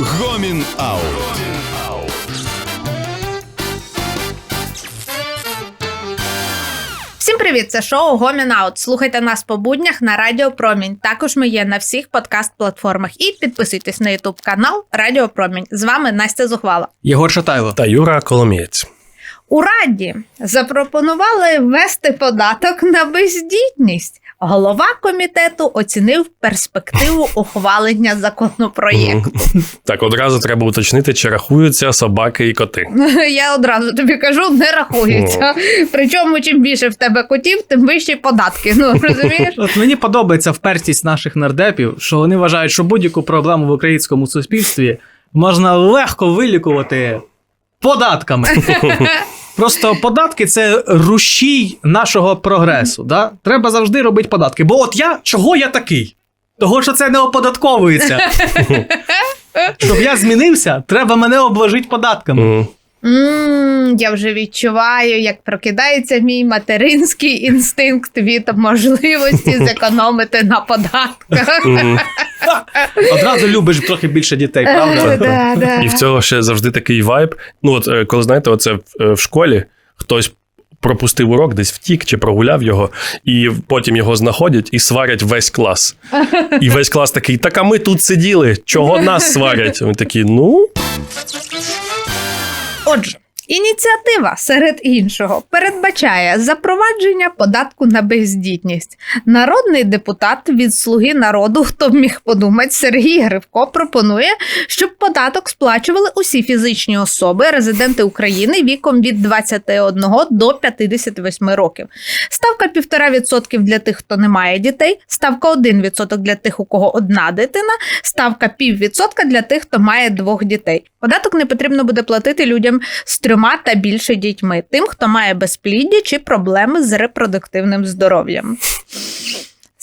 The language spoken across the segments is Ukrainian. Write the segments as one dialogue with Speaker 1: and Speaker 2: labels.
Speaker 1: Гомін Аут.
Speaker 2: Всім привіт! Це шоу Гомін Аут. Слухайте нас по буднях на Радіо Промінь. Також ми є на всіх подкаст-платформах. І підписуйтесь на Ютуб канал Радіо Промінь. З вами Настя Зухвала.
Speaker 3: Єгор Шатайло.
Speaker 4: та Юра Коломієць.
Speaker 2: У Раді запропонували ввести податок на бездітність. Голова комітету оцінив перспективу ухвалення законопроєкту.
Speaker 4: Так, одразу треба уточнити, чи рахуються собаки і коти.
Speaker 2: Я одразу тобі кажу, не рахується. Причому чим більше в тебе котів, тим вищі податки. Ну розумієш?
Speaker 3: От мені подобається впертість наших нардепів, що вони вважають, що будь-яку проблему в українському суспільстві можна легко вилікувати податками. Просто податки це рушій нашого прогресу. Да? Треба завжди робити податки. Бо от я чого я такий? Того, що це не оподатковується. Щоб я змінився, треба мене обложити податками.
Speaker 2: М я вже відчуваю, як прокидається мій материнський інстинкт від можливості зекономити на податках.
Speaker 3: Одразу любиш трохи більше дітей,
Speaker 2: Е,
Speaker 3: правда?
Speaker 2: да, да.
Speaker 4: І в цього ще завжди такий вайб. Ну, от е, коли знаєте, оце в, е, в школі хтось. Пропустив урок, десь втік чи прогуляв його, і потім його знаходять і сварять весь клас. І весь клас такий: так а ми тут сиділи, чого нас сварять? Вони такі, ну
Speaker 2: Отже, ініціатива серед іншого передбачає запровадження податку на бездітність. Народний депутат від Слуги народу, хто б міг подумати, Сергій Гривко пропонує, щоб податок сплачували усі фізичні особи, резиденти України віком від 21 до 58 років. Ставка 1,5% для тих, хто не має дітей, ставка 1% для тих, у кого одна дитина, ставка 0,5% для тих, хто має двох дітей. Податок не потрібно буде платити людям з трьома та більше дітьми, тим, хто має безпліддя чи проблеми з репродуктивним здоров'ям.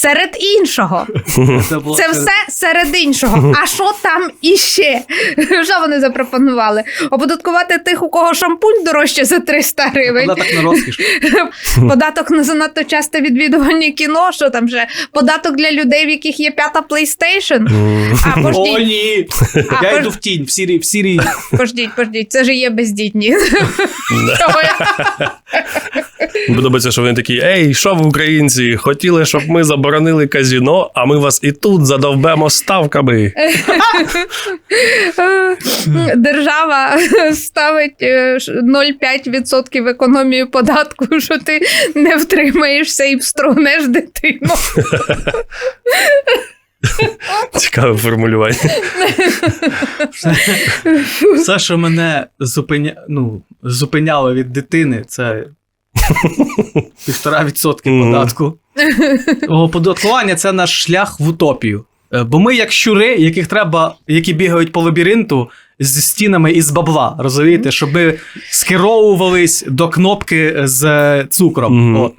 Speaker 2: Серед іншого, це все серед іншого. А що там іще? Що вони запропонували? Оподаткувати тих, у кого шампунь дорожче за 300 гривень.
Speaker 3: податок на розкіш.
Speaker 2: Податок на занадто часте відвідування кіно, що там же податок для людей, в яких є п'ята PlayStation.
Speaker 4: м,
Speaker 2: А
Speaker 3: О, ні!
Speaker 2: А,
Speaker 3: Я
Speaker 2: пож-
Speaker 3: йду в тінь, в сірій, в сірій.
Speaker 2: пождіть, пождіть, це ж є бездітні. Чого я-
Speaker 4: Мені Подобається, що вони такі: Ей, що ви, українці? Хотіли, щоб ми заборонили казіно, а ми вас і тут задовбемо ставками.
Speaker 2: Держава ставить е, 0,5% економію податку, що ти не втримаєшся і встругнеш дитину.
Speaker 4: Цікаве формулювання.
Speaker 3: Все, що мене зупиня... ну, зупиняло від дитини, це півтора відсотки податку. Оподаткування це наш шлях в утопію. Е, Бо ми, як щури, яких треба, які бігають по лабіринту з стінами із бабла, розумієте, щоб ми скеровувались до кнопки з цукром. От.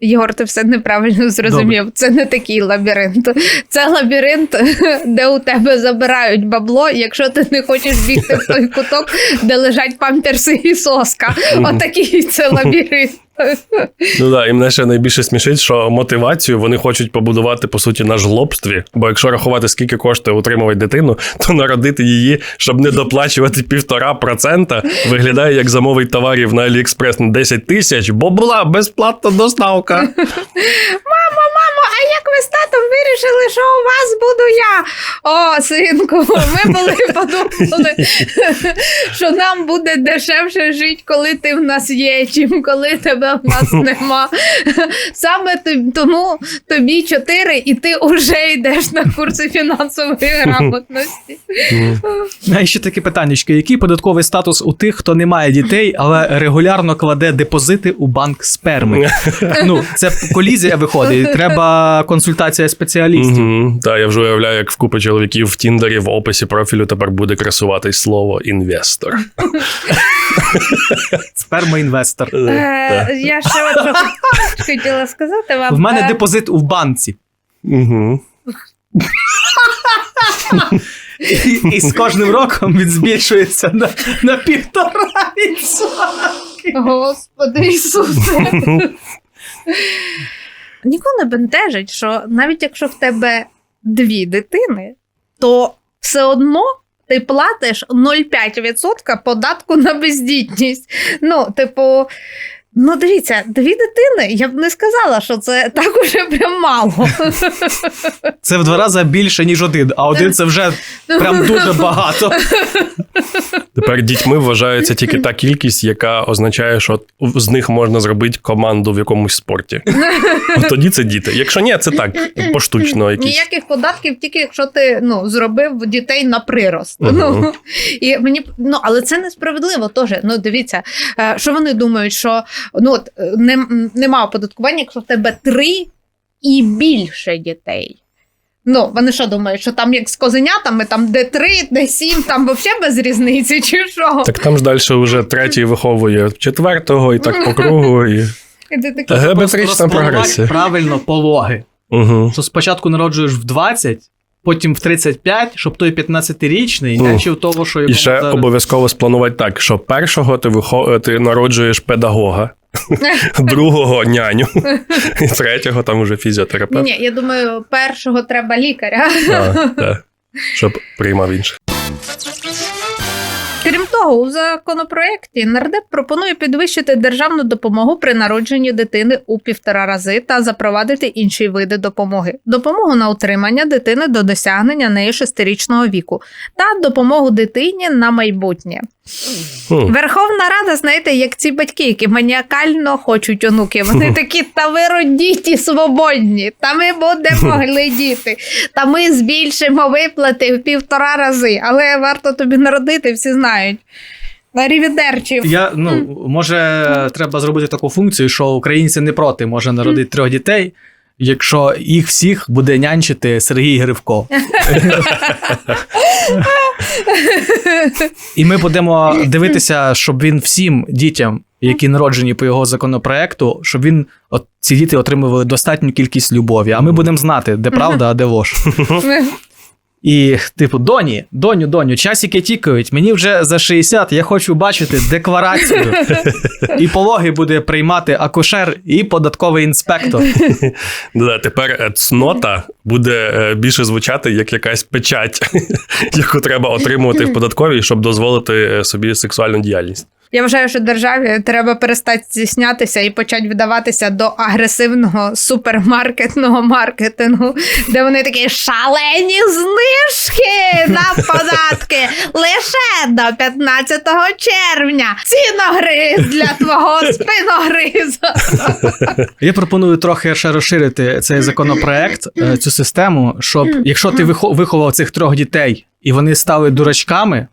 Speaker 2: Єгор, ти все неправильно зрозумів. Це не такий лабіринт. Це лабіринт, де у тебе забирають бабло, якщо ти не хочеш бігти в той куток, де лежать памперси і соска. Отакий це лабіринт.
Speaker 4: Ну да, і мене ще найбільше смішить, що мотивацію вони хочуть побудувати по суті на жлобстві. Бо якщо рахувати, скільки коштує утримувати дитину, то народити її, щоб не доплачувати півтора процента, виглядає як замовить товарів на Аліекспрес на 10 тисяч, бо була безплатна доставка.
Speaker 2: Мама! А як ви з татом вирішили, що у вас буду я? О, синку, ми були подумали, що нам буде дешевше жити, коли ти в нас є, чим коли тебе в нас нема. Саме тому тобі чотири, і ти вже йдеш на курси фінансової грамотності.
Speaker 3: А ще таке питаннячко: який податковий статус у тих, хто не має дітей, але регулярно кладе депозити у банк сперми? Ну, це колізія виходить. Треба консультація спеціалістів.
Speaker 4: Угу. Та я вже уявляю, як в купи чоловіків в Тіндері в описі профілю тепер буде красуватись слово інвестор.
Speaker 3: Спермоінвестор.
Speaker 2: Е, Я ще от хотіла сказати вам.
Speaker 3: В мене
Speaker 2: Е,
Speaker 3: депозит у банці.
Speaker 4: Угу.
Speaker 3: І, і з кожним роком він збільшується на, на півтора відсотки.
Speaker 2: Господи Ісусе. Нікого не бентежить, що навіть якщо в тебе дві дитини, то все одно ти платиш 0,5% податку на бездітність. Ну, типу. Ну, дивіться, дві дитини, я б не сказала, що це так уже прям мало.
Speaker 3: Це в два рази більше, ніж один, а один це вже прям дуже багато.
Speaker 4: Тепер дітьми вважається тільки та кількість, яка означає, що з них можна зробити команду в якомусь спорті. От тоді це діти. Якщо ні, це так, поштучно якісь.
Speaker 2: Ніяких податків, тільки якщо ти ну, зробив дітей на прирост.
Speaker 4: Мгм.
Speaker 2: Ну, і мені, ну, але це несправедливо теж. Ну, дивіться, е, що вони думають, що ну, от, не, нема оподаткування, якщо в тебе три і більше дітей. Ну, вони що думають, що там як з козенятами, там де три, де сім, там взагалі без різниці, чи що?
Speaker 4: Так там ж далі вже третій виховує четвертого, і так по кругу. І... Геометрична прогресія.
Speaker 3: Правильно, пологи.
Speaker 4: Угу.
Speaker 3: Що спочатку народжуєш в 20, потім в 35, щоб той 15-річний
Speaker 4: Ну.
Speaker 3: не вчив того, що
Speaker 4: І ще
Speaker 3: зараз-
Speaker 4: обов'язково спланувати так, що першого ти вихо... ти народжуєш педагога, другого няню, і третього там уже фізіотерапевт.
Speaker 2: ні, я думаю, першого треба лікаря.
Speaker 4: Так. Щоб приймав інших.
Speaker 2: Крім того, у законопроекті нардеп пропонує підвищити державну допомогу при народженні дитини у півтора рази та запровадити інші види допомоги: допомогу на утримання дитини до досягнення неї шестирічного віку та допомогу дитині на майбутнє. Верховна Рада, знаєте, як ці батьки, які маніакально хочуть онуки. Вони такі, та ви родіті свободні, та ми будемо глядіти, та ми збільшимо виплати в півтора рази. Але варто тобі народити, всі знають.
Speaker 3: Я, ну, може, треба зробити таку функцію, що українці не проти може народити трьох дітей, якщо їх всіх буде нянчити Сергій Гривко. І ми будемо дивитися, щоб він всім дітям, які народжені по його законопроекту, щоб він от, ці діти отримували достатню кількість любові. А ми будемо знати, де правда, а де лож. І, типу, доні, доню, доню, часики тікають, мені вже за 60, я хочу бачити декларацію. І пологи буде приймати акушер і податковий інспектор.
Speaker 4: Да, тепер е, цнота буде е, більше звучати як якась печать, яку треба отримувати в податковій, щоб дозволити е, собі сексуальну діяльність.
Speaker 2: Я вважаю, що державі треба перестати стіснятися і почати вдаватися до агресивного супермаркетного маркетингу, де вони такі шалені знижки на податки лише до 15 червня. Ціногриз для твого спиногриза.
Speaker 3: Я пропоную трохи ще розширити цей законопроект, е, цю систему, щоб якщо ти виховав цих трьох дітей і вони стали дурачками.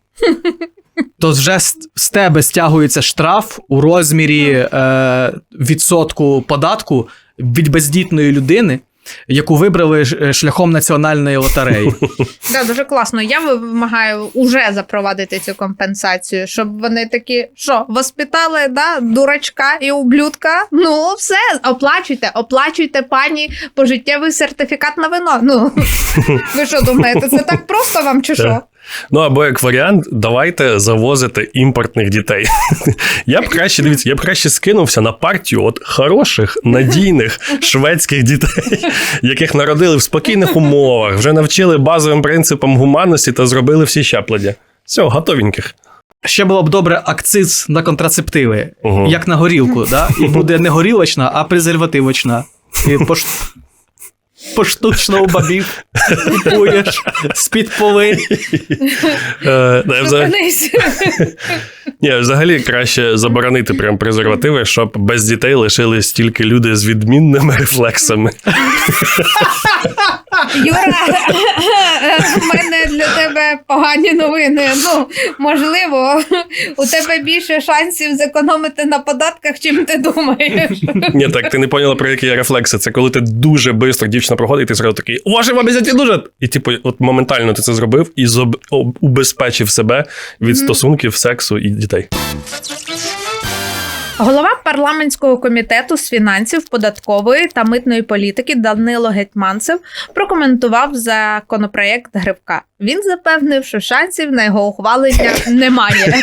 Speaker 3: То вже з, з тебе стягується штраф у розмірі е, відсотку податку від бездітної людини, яку вибрали е, шляхом національної лотереї.
Speaker 2: Да, дуже класно. Я вимагаю уже запровадити цю компенсацію, щоб вони такі, що, воспитали да, дурачка і ублюдка. Ну, все, оплачуйте, оплачуйте пані пожиттєвий сертифікат на вино. Ну, ви що думаєте, це так просто вам чи що?
Speaker 4: Ну або як варіант, давайте завозити імпортних дітей. Я б краще дивіться, я б краще скинувся на партію от хороших, надійних шведських дітей, яких народили в спокійних умовах, вже навчили базовим принципам гуманності та зробили всі щеплення. Все, готовеньких.
Speaker 3: Ще було б добре акциз на контрацептиви,
Speaker 4: Ого.
Speaker 3: як на горілку, да? і буде не горілочна, а презервативочна. І пош... поштучно у бабів купуєш з-під поли.
Speaker 4: Е, ні, взагалі краще заборонити прям презервативи, щоб без дітей лишились тільки люди з відмінними рефлексами.
Speaker 2: Юра, в мене для тебе погані новини. Ну, можливо, у тебе більше шансів зекономити на податках, чим ти думаєш.
Speaker 4: Ні, так ти не поняла, про які є рефлекси. Це коли ти дуже швидко дівчина проходить, і ти зразу такий, ваше вам обов'язково дуже. І типу, от моментально ти це зробив і зоб... убезпечив себе від стосунків, сексу і дітей.
Speaker 2: Голова парламентського комітету з фінансів, податкової та митної політики Данило Гетьманцев прокоментував законопроєкт Гривка. Він запевнив, що шансів на його ухвалення немає.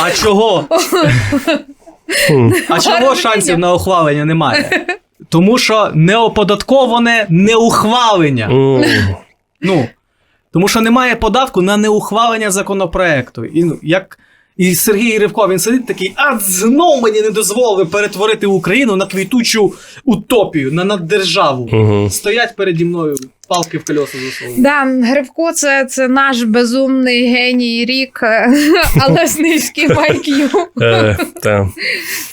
Speaker 3: А чого? А чого шансів на ухвалення немає? Тому що неоподатковане неухвалення. Ну, Тому що немає податку на неухвалення законопроекту. І ну, як і Сергій Ривко він сидить такий, а знов мені не дозволили перетворити Україну на квітучу утопію, на наддержаву.
Speaker 4: Угу.
Speaker 3: Стоять переді мною, палки в колеса засовують.
Speaker 2: Да, Гривко це, це наш безумний геній рік, е, але з низьким IQ.
Speaker 4: Е.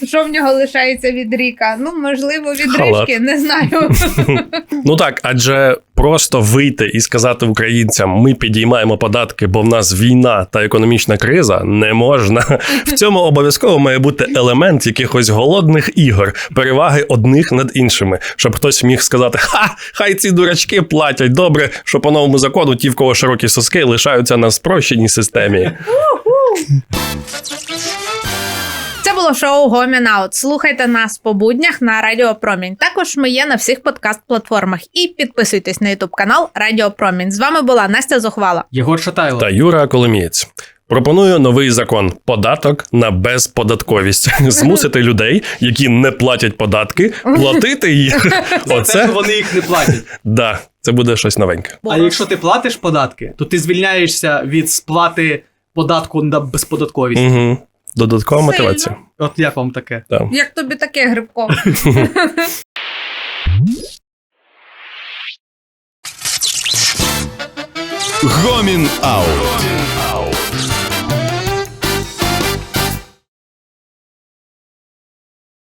Speaker 2: Що в нього лишається від ріка? Ну, можливо, від
Speaker 4: рижки,
Speaker 2: річки, не знаю.
Speaker 4: Ну так, адже просто вийти і сказати українцям, ми підіймаємо податки, бо в нас війна та економічна криза, не можна. В цьому обов'язково має бути елемент якихось голодних ігор, переваги одних над іншими, щоб хтось міг сказати: Ха, хай ці дурачки платять добре, що по новому закону ті, в кого широкі соски, лишаються на спрощеній системі.
Speaker 2: Було шоу Гомін Аут. Слухайте нас по буднях на Радіо Промінь. Також ми є на всіх подкаст-платформах. І підписуйтесь на Ютуб канал Радіо Промінь. З вами була Настя Зухвала.
Speaker 3: Єгор Шатайло.
Speaker 4: Та Юра Коломієць. Пропоную новий закон податок на безподатковість. Змусити людей, які не платять податки, платити їх. Оце
Speaker 3: що вони їх не платять.
Speaker 4: да, це буде щось новеньке.
Speaker 3: А якщо ти платиш податки, то ти звільняєшся від сплати податку на безподатковість.
Speaker 4: Угу. Додаткова
Speaker 2: Сильно.
Speaker 4: мотивація.
Speaker 3: От як вам таке?
Speaker 4: Да.
Speaker 2: Як тобі таке, Грибко?
Speaker 1: Гомін Аут.